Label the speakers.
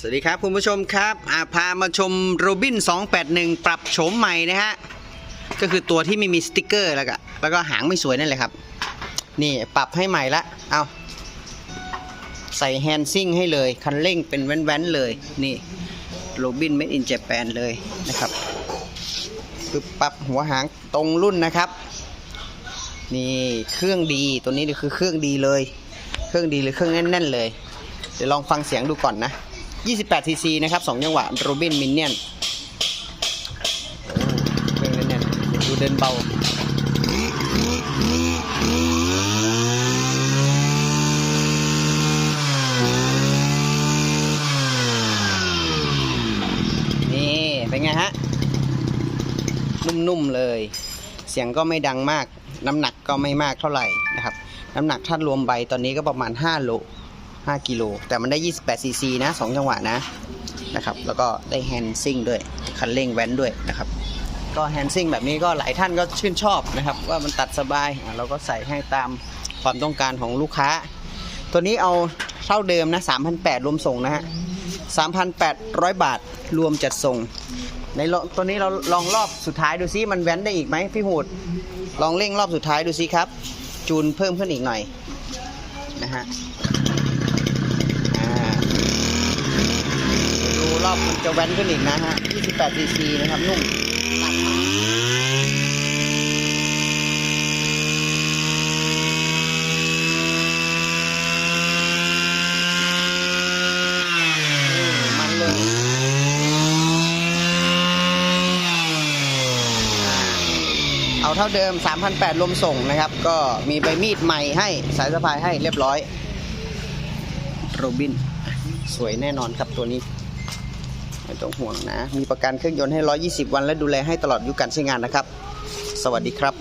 Speaker 1: สวัสดีครับคุณผู้ชมครับอาพามาชมโรบิน 281 ปรับโฉมใหม่นะฮะ ก็คือตัวที่ไม่มีสติกเกอร์แล้วก็แล้วก็หางไม่สวยนั่นแหละครับ นี่ปรับให้ใหม่ละ เอาใส่แฮนซิ่งให้เลย คันเร่งเป็นแว้นๆเลย นี่โรบินเมดอินเจแปนเลยนะครับคือปรับหัวหางตรงรุ่นนะครับ นี่เครื่องดีตัวนี้คือเครื่องดีเลย เครื่องดีหรือเครื่องแน่นๆเลย เดี๋ยวลองฟังเสียงดูก่อนนะ 28 cc นะครับ2จังหวะโรบินมินเนี่ยนเดูเดินเบานี่เป็นไงฮะ นุ่มๆเลย เสียงก็ไม่ดังมาก น้ำหนักก็ไม่มากเท่าไหร่นะครับ น้ำหนักถ้ารวมใบตอนนี้ก็ประมาณ 5 โล 5 กิโล แต่มันได้ 28 ซีซีนะ 2 จังหวะนะนะครับ แล้วก็ได้แฮนด์ซิ่งด้วย คันเร่งแว้นด้วยนะครับ ก็แฮนด์ซิ่งแบบนี้ก็หลายท่านก็ชื่นชอบนะครับ ว่ามันตัดสบาย เราก็ใส่ให้ตามความต้องการของลูกค้า ตัวนี้เอาเท่าเดิมนะ3,800รวมส่งนะฮะ3,800 บาทรวมจัดส่ง ในตัวนี้เราลองรอบสุดท้ายดูซิมันแว้นได้อีกไหมพี่หูดลองเร่งรอบสุดท้ายดูซิครับ จูนเพิ่มขึ้นอีกหน่อยนะฮะอ่าดูรอบมัน จะแว้นขึ้นอีกนะฮะ 28 cc นะครับ นุ่มหนักมากนี่มันเลยเอาเท่าเดิม 3,800รวมส่งนะครับ ก็มีใบมีดใหม่ให้ สายสะพายให้เรียบร้อย โรบิน สวยแน่นอนครับตัวนี้ ไม่ต้องห่วงนะ มีประกันเครื่องยนต์ให้ 120 วัน และดูแลให้ตลอดอายุการใช้งานนะครับ สวัสดีครับ